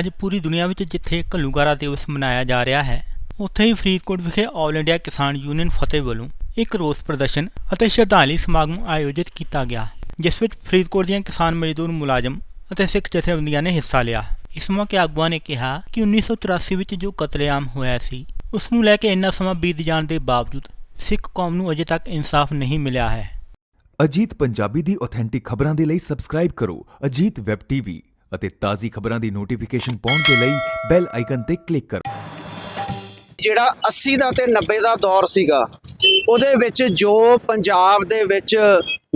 ਅੱਜ ਪੂਰੀ ਦੁਨੀਆ ਵਿੱਚ ਜਿੱਥੇ ਘੱਲੂਘਾਰਾ ਦਿਵਸ ਮਨਾਇਆ ਜਾ ਰਿਹਾ ਹੈ, ਉੱਥੇ ਹੀ ਫਰੀਦਕੋਟ ਵਿਖੇ ਆਲ ਇੰਡੀਆ ਕਿਸਾਨ ਯੂਨੀਅਨ ਫਤਿਹ ਵੱਲੋਂ ਇੱਕ ਰੋਸ ਪ੍ਰਦਰਸ਼ਨ ਅਤੇ ਸ਼ਰਧਾਂਜਲੀ ਸਮਾਗਮ ਆਯੋਜਿਤ ਕੀਤਾ ਗਿਆ, ਜਿਸ ਵਿੱਚ ਫਰੀਦਕੋਟ ਦੀਆਂ ਕਿਸਾਨ ਮਜ਼ਦੂਰ ਮੁਲਾਜ਼ਮ ਅਤੇ ਸਿੱਖ ਜਥੇਬੰਦੀਆਂ ਨੇ ਹਿੱਸਾ ਲਿਆ। ਇਸ ਮੌਕੇ ਆਗੂਆਂ ਨੇ ਕਿਹਾ ਕਿ 1984 ਵਿੱਚ ਜੋ ਕਤਲੇਆਮ ਹੋਇਆ ਸੀ, ਉਸ ਨੂੰ ਲੈ ਕੇ ਇੰਨਾ ਸਮਾਂ ਬੀਤ ਜਾਣ ਦੇ ਬਾਵਜੂਦ ਸਿੱਖ ਕੌਮ ਨੂੰ ਅਜੇ ਤੱਕ ਇਨਸਾਫ ਨਹੀਂ ਮਿਲਿਆ ਹੈ। ਅਜੀਤ ਪੰਜਾਬੀ ਦੀ ਆਥੈਂਟਿਕ ਖਬਰਾਂ ਦੇ ਲਈ ਸਬਸਕ੍ਰਾਈਬ ਕਰੋ ਅਜੀਤ ਵੈਬ ਟੀਵੀ ਅਤੇ ਤਾਜ਼ੀ ਖਬਰਾਂ ਦੀ ਨੋਟੀਫਿਕੇਸ਼ਨ ਪਾਉਣ ਦੇ ਲਈ ਬੈਲ ਆਈਕਨ ਤੇ ਕਲਿੱਕ ਕਰੋ। ਜਿਹੜਾ 80 ਦਾ ਤੇ 90 ਦਾ ਦੌਰ ਸੀਗਾ, ਉਹਦੇ ਵਿੱਚ ਜੋ ਪੰਜਾਬ ਦੇ ਵਿੱਚ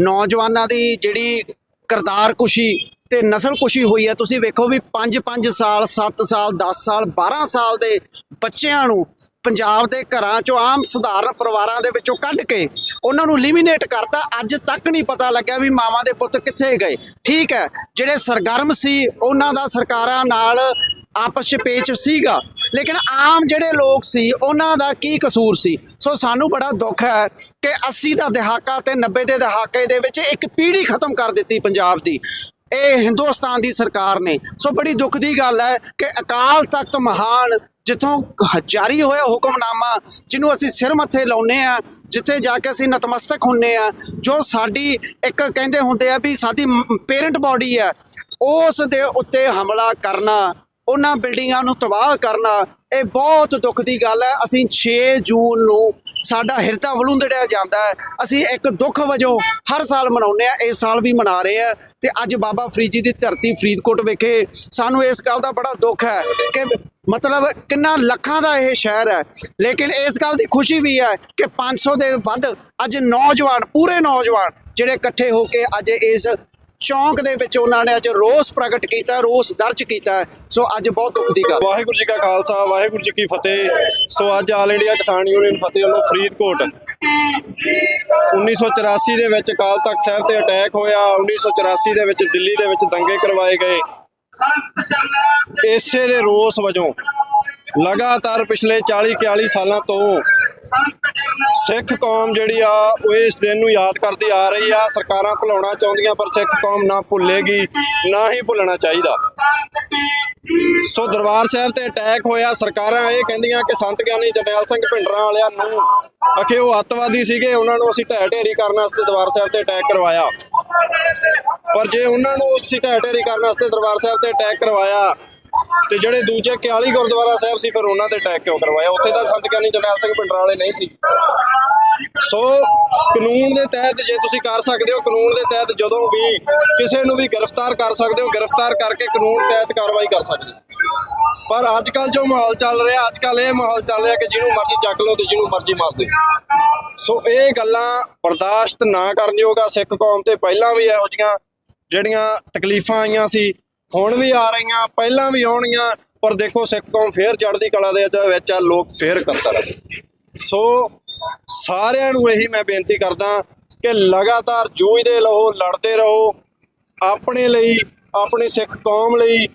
ਨੌਜਵਾਨਾਂ ਦੀ ਜਿਹੜੀ ਕਰਤਾਰ ਕੁਸ਼ੀ ਤੇ ਨਸਲ ਕੁਸ਼ੀ ਹੋਈ ਹੈ, ਤੁਸੀਂ ਵੇਖੋ ਵੀ 5-5 ਸਾਲ 7 ਸਾਲ 10 ਸਾਲ 12 ਸਾਲ ਦੇ ਬੱਚਿਆਂ ਨੂੰ ਪੰਜਾਬ ਦੇ ਘਰਾਂ ਚੋਂ ਆਮ ਸਧਾਰਨ ਪਰਿਵਾਰਾਂ ਦੇ ਵਿੱਚੋਂ ਕੱਢ ਕੇ ਉਹਨਾਂ ਨੂੰ ਲਿਮੀਨੇਟ ਕਰਤਾ। ਅੱਜ ਤੱਕ ਨਹੀਂ ਪਤਾ ਲੱਗਿਆ ਵੀ ਮਾਵਾਂ ਦੇ ਪੁੱਤ ਕਿੱਥੇ ਗਏ। ਠੀਕ ਹੈ, ਜਿਹੜੇ ਸਰਗਰਮ ਸੀ, ਉਹਨਾਂ ਦਾ ਸਰਕਾਰਾਂ ਨਾਲ ਆਪਸ ਚ ਪੇਚ ਸੀਗਾ। ਲੇਕਿਨ ਆਮ ਜਿਹੜੇ ਲੋਕ ਸੀ, ਉਹਨਾਂ ਦਾ ਕੀ ਕਸੂਰ ਸੀ? ਸੋ ਸਾਨੂੰ ਬੜਾ ਦੁੱਖ ਹੈ ਕਿ 80 ਦਾ ਦਹਾਕਾ ਤੇ 90 ਦੇ ਦਹਾਕੇ ਦੇ ਵਿੱਚ ਇੱਕ ਪੀੜ੍ਹੀ ਖਤਮ ਕਰ ਦਿੱਤੀ ਪੰਜਾਬ ਦੀ। ਇਹ ਹਿੰਦੁਸਤਾਨ ਦੀ ਸਰਕਾਰ ਨੇ। ਸੋ ਬੜੀ ਦੁੱਖ ਦੀ ਗੱਲ ਹੈ ਕਿ ਅਕਾਲ ਤਖਤ ਮਹਾਨ ਜਿੱਥੋਂ ਜਾਰੀ ਹੋਇਆ ਹੁਕਮਨਾਮਾ, ਜਿਹਨੂੰ ਅਸੀਂ ਸਿਰ ਮੱਥੇ ਲਾਉਨੇ ਆ ਜਿੱਥੇ ਜਾ ਕੇ ਅਸੀਂ ਨਤਮਸਤਕ ਹੁੰਨੇ ਆ ਜੋ ਸਾਡੀ ਇੱਕ ਕਹਿੰਦੇ ਹੁੰਦੇ ਆ ਵੀ ਸਾਡੀ ਪੇਰੈਂਟ ਬਾਡੀ ਹੈ ਉਸ ਦੇ ਉੱਤੇ ਹਮਲਾ ਕਰਨਾ, ਉਹਨਾਂ ਬਿਲਡਿੰਗਾਂ ਨੂੰ ਤਬਾਹ ਕਰਨਾ, ਇਹ ਬਹੁਤ ਦੁੱਖ ਦੀ ਗੱਲ ਹੈ। ਅਸੀਂ 6 ਜੂਨ ਨੂੰ ਸਾਡਾ ਹਿਰਦਾ ਵਲੂੰਦੜਿਆ ਜਾਂਦਾ ਹੈ। ਅਸੀਂ ਇੱਕ ਦੁੱਖ ਵਜੋਂ ਹਰ ਸਾਲ ਮਨਾਉਂਦੇ ਆ ਇਸ ਸਾਲ ਵੀ ਮਨਾ ਰਹੇ ਆ ਤੇ ਅੱਜ ਬਾਬਾ ਫਰੀਦ ਜੀ ਦੀ ਧਰਤੀ ਫਰੀਦਕੋਟ ਵਿਖੇ ਸਾਨੂੰ ਇਸ ਗੱਲ ਦਾ ਬੜਾ ਦੁੱਖ ਹੈ ਕਿ ਮਤਲਬ ਕਿੰਨਾ ਲੱਖਾਂ ਦਾ ਇਹ ਸ਼ਹਿਰ ਹੈ। ਲੇਕਿਨ ਇਸ ਗੱਲ ਦੀ ਖੁਸ਼ੀ ਵੀ ਹੈ ਕਿ 500 ਦੇ ਵੱਧ ਅੱਜ ਨੌਜਵਾਨ, ਪੂਰੇ ਨੌਜਵਾਨ ਜਿਹੜੇ ਇਕੱਠੇ ਹੋ ਕੇ ਅੱਜ ਇਸ ਚੌਂਕ ਦੇ ਵਿੱਚ ਉਹਨਾਂ ਨੇ ਅੱਜ ਰੋਸ ਪ੍ਰਗਟ ਕੀਤਾ, ਰੋਸ ਦਰਜ ਕੀਤਾ ਸੋ ਅੱਜ ਬਹੁਤ ਦੁੱਖ ਦੀ ਗੱਲ ਵਾਹਿਗੁਰੂ ਜੀ ਕਾ ਖਾਲਸਾ, ਵਾਹਿਗੁਰੂ ਜੀ ਕੀ ਫਤਿਹ। ਸੋ ਅੱਜ ਆਲ ਇੰਡੀਆ ਕਿਸਾਨ ਯੂਨੀਅਨ ਫਤਿਹ ਵੱਲੋਂ ਫਰੀਦਕੋਟ। 1984 ਦੇ ਵਿੱਚ ਅਕਾਲ ਤਖਤ ਸਾਹਿਬ ਤੇ ਅਟੈਕ ਹੋਇਆ। 1984 ਦੇ ਵਿੱਚ ਦਿੱਲੀ ਦੇ ਵਿੱਚ ਦੰਗੇ ਕਰਵਾਏ ਗਏ। ਇਸੇ ਦੇ ਰੋਸ ਵਜੋਂ ਲਗਾਤਾਰ ਪਿਛਲੇ 40 41 ਸਾਲਾਂ ਤੋਂ ਸਿੱਖ ਕੌਮ ਜਿਹੜੀ ਆ, ਉਹ ਇਸ ਦਿਨ ਨੂੰ ਯਾਦ ਕਰਦੀ ਆ ਰਹੀ ਆ। ਸਰਕਾਰਾਂ ਭੁਲਾਉਣਾ ਚਾਹੁੰਦੀਆਂ, ਪਰ ਸਿੱਖ ਕੌਮ ਨਾ ਭੁੱਲੇਗੀ, ਨਾ ਹੀ ਭੁੱਲਣਾ ਚਾਹੀਦਾ। ਸੋ ਦਰਬਾਰ ਸਾਹਿਬ ਤੇ ਅਟੈਕ ਹੋਇਆ। ਸਰਕਾਰਾਂ ਇਹ ਕਹਿੰਦੀਆਂ ਕਿ ਸੰਤ ਗਿਆਨੀ ਜਰਨੈਲ ਸਿੰਘ ਭਿੰਡਰਾਂ ਵਾਲਿਆਂ ਨੂੰ ਅਖੇ ਉਹ ਅੱਤਵਾਦੀ ਸੀਗੇ, ਉਹਨਾਂ ਨੂੰ ਅਸੀਂ ਢਹਿ ਢੇਰੀ ਕਰਨ ਵਾਸਤੇ ਦਰਬਾਰ ਸਾਹਿਬ ਤੇ ਅਟੈਕ ਕਰਵਾਇਆ। ਪਰ ਜੇ ਉਹਨਾਂ ਨੂੰ ਅਸੀਂ ਢਹਿ ਢੇਰੀ ਕਰਨ ਵਾਸਤੇ ਦਰਬਾਰ ਸਾਹਿਬ ਤੇ ਅਟੈਕ ਕਰਵਾਇਆ ਤੇ ਜਿਹੜੇ ਦੂਜੇ 41 ਗੁਰਦੁਆਰਾ ਸਾਹਿਬ ਸੀ, ਫਿਰ ਉਹਨਾਂ ਤੇ ਅਟੈਕ ਕਿਉਂ ਕਰਵਾਇਆ? ਉੱਥੇ ਤਾਂ ਸੰਤ ਗਿਆਨੀ ਜਰਨੈਲ ਸਿੰਘ ਭਿੰਡਰਾਂ ਵਾਲੇ ਨਹੀਂ ਸੀ। ਸੋ ਕਾਨੂੰਨ ਦੇ ਤਹਿਤ ਜੇ ਤੁਸੀਂ ਕਰ ਸਕਦੇ ਹੋ, ਕਾਨੂੰਨ ਦੇ ਤਹਿਤ ਜਦੋਂ ਵੀ ਕਿਸੇ ਨੂੰ ਵੀ ਗ੍ਰਿਫਤਾਰ ਕਰ ਸਕਦੇ ਹੋ, ਗ੍ਰਿਫਤਾਰ ਕਰਕੇ ਕਾਨੂੰਨ ਤਹਿਤ ਕਾਰਵਾਈ ਕਰ ਸਕਦੇ ਪਰ ਅੱਜ ਕੱਲ ਜੋ ਮਾਹੌਲ ਚੱਲ ਰਿਹਾ ਅੱਜ ਕੱਲ ਇਹ ਮਾਹੌਲ ਚੱਲ ਰਿਹਾ ਕਿ ਜਿਹਨੂੰ ਮਰਜ਼ੀ ਚੱਕ ਲਓ ਤੇ ਜਿਹਨੂੰ ਮਰਜ਼ੀ ਮਾਰ ਦਿਓ। ਸੋ ਇਹ ਗੱਲਾਂ ਬਰਦਾਸ਼ਤ ਨਾ ਕਰਨ ਯੋਗ ਆ, ਸਿੱਖ ਕੌਮ ਤੇ ਪਹਿਲਾਂ ਵੀ ਇਹੋ ਜੀਆਂ ਜਿਹੜੀਆਂ ਤਕਲੀਫਾਂ ਆਈਆਂ ਸੀ ਹੁਣ ਵੀ ਆ ਰਹੀਆਂ, ਪਹਿਲਾਂ ਵੀ ਆਉਣਗੀਆਂ ਪਰ ਦੇਖੋ ਸਿੱਖ ਕੌਮ ਫੇਰ ਚੜ੍ਹਦੀ ਕਲਾ ਦੇ ਵਿੱਚ ਆ ਲੋਕ ਫੇਰ ਕਰਤਰ ਸੋ ਸਾਰਿਆਂ ਨੂੰ ਇਹੀ ਮੈਂ ਬੇਨਤੀ ਕਰਦਾ ਕਿ ਲਗਾਤਾਰ ਜੂਝਦੇ ਰਹੋ, ਲੜਦੇ ਰਹੋ, ਆਪਣੇ ਲਈ, ਆਪਣੀ ਸਿੱਖ ਕੌਮ ਲਈ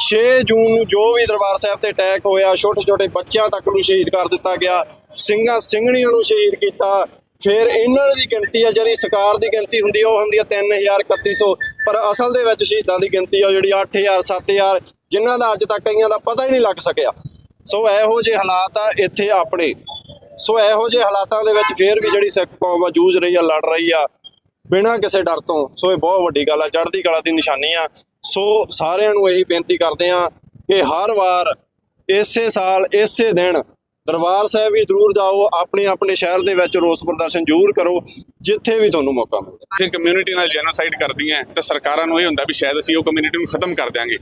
6 ਜੂਨ ਨੂੰ ਜੋ ਵੀ ਦਰਬਾਰ ਸਾਹਿਬ ਤੇ ਅਟੈਕ ਹੋਇਆ ਛੋਟੇ ਛੋਟੇ ਬੱਚਿਆਂ ਤੱਕ ਨੂੰ ਸ਼ਹੀਦ ਕਰ ਦਿੱਤਾ ਗਿਆ, ਸਿੰਘਾਂ, ਸਿੰਘਣੀਆਂ ਨੂੰ ਸ਼ਹੀਦ ਕੀਤਾ ਫਿਰ ਇਹਨਾਂ ਦੀ ਗਿਣਤੀ ਆ, ਜਿਹੜੀ ਸਰਕਾਰ ਦੀ ਗਿਣਤੀ ਹੁੰਦੀ ਉਹ ਹੁੰਦੀ ਆ 3000 3100 ਪਰ ਅਸਲ ਦੇ ਵਿੱਚ ਸ਼ਹੀਦਾਂ ਦੀ ਗਿਣਤੀ ਆ ਜਿਹੜੀ 8000 7000 ਜਿਨ੍ਹਾਂ ਦਾ ਅੱਜ ਤੱਕ ਕਈਆਂ ਦਾ ਪਤਾ ਹੀ ਨਹੀਂ ਲੱਗ ਸਕਿਆ। ਸੋ ਇਹੋ ਜਿਹੇ ਹਾਲਾਤ ਆ ਇੱਥੇ ਆਪਣੇ। ਸੋ ਇਹੋ ਜਿਹੇ ਹਾਲਾਤਾਂ ਦੇ ਵਿੱਚ ਫੇਰ ਵੀ ਜਿਹੜੀ ਸਿੱਖ ਕੌਮ ਆ, ਜੂਝ ਰਹੀ ਆ, ਲੜ ਰਹੀ ਆ, ਬਿਨਾਂ ਕਿਸੇ ਡਰ ਤੋਂ। ਸੋ ਇਹ ਬਹੁਤ ਵੱਡੀ ਗੱਲ ਆ, ਚੜ੍ਹਦੀ ਕਲਾ ਦੀ ਨਿਸ਼ਾਨੀ ਆ। ਸੋ ਸਾਰਿਆਂ ਨੂੰ ਇਹੀ ਬੇਨਤੀ ਕਰਦੇ ਆ ਕਿ ਹਰ ਵਾਰ ਇਸੇ ਸਾਲ, ਇਸੇ ਦਿਨ ਦਰਬਾਰ ਸਾਹਿਬ ਵੀ ਜ਼ਰੂਰ ਜਾਓ, ਆਪਣੇ ਆਪਣੇ ਸ਼ਹਿਰ ਦੇ ਵਿੱਚ ਰੋਸ ਪ੍ਰਦਰਸ਼ਨ ਜ਼ਰੂਰ ਕਰੋ, ਜਿੱਥੇ ਵੀ ਤੁਹਾਨੂੰ ਮੌਕਾ ਮਿਲੇ। ਜੇ ਕਮਿਊਨਿਟੀ ਨਾਲ ਜੈਨੋਸਾਈਡ ਕਰਦੀਆਂ ਤਾਂ ਸਰਕਾਰਾਂ ਨੂੰ ਇਹ ਹੁੰਦਾ ਵੀ ਸ਼ਾਇਦ ਅਸੀਂ ਉਹ ਕਮਿਊਨਿਟੀ ਨੂੰ ਖਤਮ ਕਰ ਦਿਆਂਗੇ।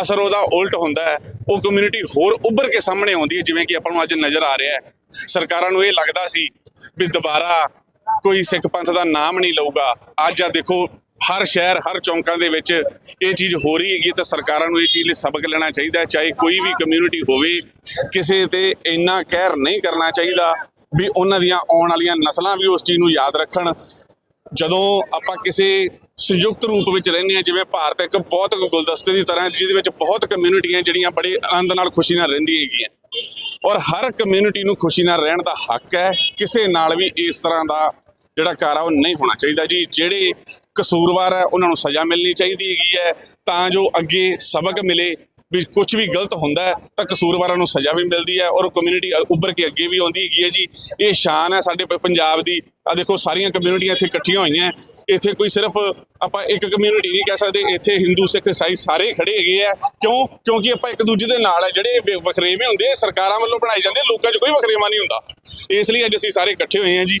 ਅਸਰ ਉਹਦਾ ਉਲਟ ਹੁੰਦਾ ਹੈ, ਉਹ ਕਮਿਊਨਿਟੀ ਹੋਰ ਉੱਭਰ ਕੇ ਸਾਹਮਣੇ ਆਉਂਦੀ ਹੈ, ਜਿਵੇਂ ਕਿ ਆਪਾਂ ਨੂੰ ਅੱਜ ਨਜ਼ਰ ਆ ਰਿਹਾ ਹੈ। ਸਰਕਾਰਾਂ ਨੂੰ ਇਹ ਲੱਗਦਾ ਸੀ ਵੀ ਦੁਬਾਰਾ ਕੋਈ ਸਿੱਖ ਪੰਥ ਦਾ ਨਾਮ ਨਹੀਂ ਲਊਗਾ। ਅੱਜ ਆ ਦੇਖੋ ਹਰ ਸ਼ਹਿਰ, ਹਰ ਚੌਂਕਾਂ ਦੇ ਵਿੱਚ ਇਹ ਚੀਜ਼ ਹੋ ਰਹੀ ਹੈਗੀ ਤਾਂ ਸਰਕਾਰਾਂ ਨੂੰ ਇਹ ਚੀਜ਼ ਲਈ ਸਬਕ ਲੈਣਾ ਚਾਹੀਦਾ ਹੈ, ਚਾਹੇ ਕੋਈ ਵੀ ਕਮਿਊਨਿਟੀ ਹੋਵੇ, ਕਿਸੇ ਤੇ ਇੰਨਾ ਕਹਿਰ ਨਹੀਂ ਕਰਨਾ ਚਾਹੀਦਾ ਵੀ ਉਹਨਾਂ ਦੀਆਂ ਆਉਣ ਵਾਲੀਆਂ ਨਸਲਾਂ ਵੀ ਉਸ ਚੀਜ਼ ਨੂੰ ਯਾਦ ਰੱਖਣ। ਜਦੋਂ ਆਪਾਂ ਕਿਸੇ ਸੰਯੁਕਤ ਰੂਪ ਵਿੱਚ ਰਹਿੰਦੇ ਹਾਂ, ਜਿਵੇਂ ਭਾਰਤ ਇੱਕ ਬਹੁਤ ਗੁਲਦਸਤੇ ਦੀ ਤਰ੍ਹਾਂ ਜਿਹਦੇ ਵਿੱਚ ਬਹੁਤ ਕਮਿਊਨਿਟੀਆਂ ਜਿਹੜੀਆਂ ਬੜੇ ਆਨੰਦ ਨਾਲ ਖੁਸ਼ੀ ਨਾਲ ਰਹਿੰਦੀਆਂ ਹੈਗੀਆਂ। ਔਰ ਹਰ ਕਮਿਊਨਿਟੀ ਨੂੰ ਖੁਸ਼ੀ ਨਾਲ ਰਹਿਣ ਦਾ ਹੱਕ ਹੈ, ਕਿਸੇ ਨਾਲ ਵੀ ਇਸ ਤਰ੍ਹਾਂ ਦਾ ਜਿਹੜਾ ਕਾਰਾ ਉਹ ਨਹੀਂ ਹੋਣਾ ਚਾਹੀਦਾ ਜੀ। ਜਿਹੜੇ ਕਸੂਰਵਾਰ ਹੈ, ਉਹਨਾਂ ਨੂੰ ਸਜ਼ਾ ਮਿਲਣੀ ਚਾਹੀਦੀ ਹੈਗੀ ਹੈ। ਤਾਂ ਜੋ ਅੱਗੇ ਸਬਕ ਮਿਲੇ ਵੀ ਕੁਝ ਵੀ ਗਲਤ ਹੁੰਦਾ ਤਾਂ ਕਸੂਰਵਾਰਾਂ ਨੂੰ ਸਜ਼ਾ ਵੀ ਮਿਲਦੀ ਹੈ ਔਰ ਕਮਿਊਨਿਟੀ ਉੱਭਰ ਕੇ ਅੱਗੇ ਵੀ ਆਉਂਦੀ ਹੈਗੀ ਹੈ ਜੀ। ਇਹ ਸ਼ਾਨ ਹੈ ਸਾਡੇ ਪ- ਪੰਜਾਬ ਦੀ। ਆ ਦੇਖੋ, ਸਾਰੀਆਂ ਕਮਿਊਨਿਟੀਆਂ ਇੱਥੇ ਇਕੱਠੀਆਂ ਹੋਈਆਂ ਇੱਥੇ ਕੋਈ ਸਿਰਫ ਆਪਾਂ ਇੱਕ ਕਮਿਊਨਿਟੀ ਨਹੀਂ ਕਹਿ ਸਕਦੇ। ਇੱਥੇ ਹਿੰਦੂ ਸਿੱਖ ਈਸਾਈ ਸਾਰੇ ਖੜੇ ਹੈਗੇ ਆ ਕਿਉਂ? ਕਿਉਂਕਿ ਆਪਾਂ ਇੱਕ ਦੂਜੇ ਦੇ ਨਾਲ ਹੈ। ਜਿਹੜੇ ਵ- ਵਖਰੇਵੇਂ ਹੁੰਦੇ ਸਰਕਾਰਾਂ ਵੱਲੋਂ ਬਣਾਏ ਜਾਂਦੇ ਲੋਕਾਂ 'ਚ ਕੋਈ ਵਖਰੇਵਾ ਨਹੀਂ ਹੁੰਦਾ। ਇਸ ਲਈ ਅੱਜ ਅਸੀਂ ਸਾਰੇ ਇਕੱਠੇ ਹੋਏ ਹਾਂ ਜੀ।